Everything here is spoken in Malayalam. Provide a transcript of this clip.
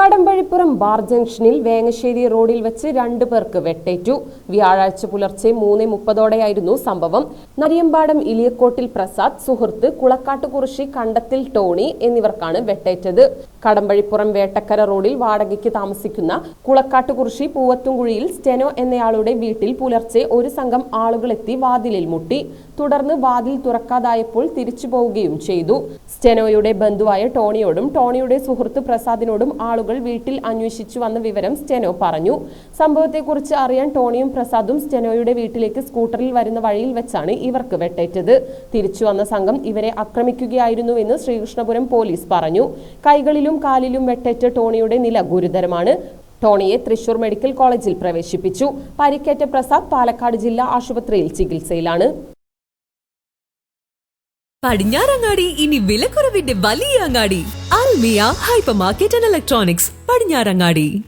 കടമ്പഴിപ്പുറം ബാർ ജംഗ്ഷനിൽ വേങ്ങശ്ശേരി റോഡിൽ വെച്ച് രണ്ടു പേർക്ക് വെട്ടേറ്റു. വ്യാഴാഴ്ച പുലർച്ചെ മൂന്ന് മുപ്പതോടെയായിരുന്നു സംഭവം. നരിയമ്പാടം ഇലിയക്കോട്ടിൽ പ്രസാദ് സുഹൃത്ത് കുളക്കാട്ടുകുറിശി കണ്ടത്തിൽ ടോണി എന്നിവർക്കാണ് വെട്ടേറ്റത്. കടമ്പഴിപ്പുറം വേട്ടക്കര റോഡിൽ വാടകയ്ക്ക് താമസിക്കുന്ന കുളക്കാട്ടുകുറിശി പൂവത്തുംകുഴിയിൽ സ്റ്റെനോ എന്നയാളുടെ വീട്ടിൽ പുലർച്ചെ ഒരു സംഘം ആളുകളെത്തി വാതിലിൽ മുട്ടി. തുടർന്ന് വാതിൽ തുറക്കാതായപ്പോൾ തിരിച്ചു പോവുകയും ചെയ്തു. സ്റ്റെനോയുടെ ബന്ധുവായ ടോണിയോടും ടോണിയുടെ സുഹൃത്ത് പ്രസാദിനോടും ആളുകൾ വീട്ടിൽ അന്വേഷിച്ചു വന്ന വിവരം സ്റ്റെനോ പറഞ്ഞു. സംഭവത്തെക്കുറിച്ച് അറിയാൻ ടോണിയും പ്രസാദും സ്റ്റെനോയുടെ വീട്ടിലേക്ക് സ്കൂട്ടറിൽ വരുന്ന വഴിയിൽ വെച്ചാണ് ഇവർക്ക് വെട്ടേറ്റത്. തിരിച്ചു വന്ന സംഘം ഇവരെ ആക്രമിക്കുകയായിരുന്നുവെന്ന് ശ്രീകൃഷ്ണപുരം പോലീസ് പറഞ്ഞു. കൈകളിലും കാലിലും വെട്ടേറ്റ ടോണിയുടെ നില ഗുരുതരമാണ്. ടോണിയെ തൃശൂർ മെഡിക്കൽ കോളേജിൽ പ്രവേശിപ്പിച്ചു. പരിക്കേറ്റ പ്രസാദ് പാലക്കാട് ജില്ലാ ആശുപത്രിയിൽ ചികിത്സയിലാണ്. പടിഞ്ഞാറങ്ങാടി ഇനി വിലക്കുറവിന്റെ വലിയ അങ്ങാടി. Almiya hypermarket and electronics Padinjarangadi.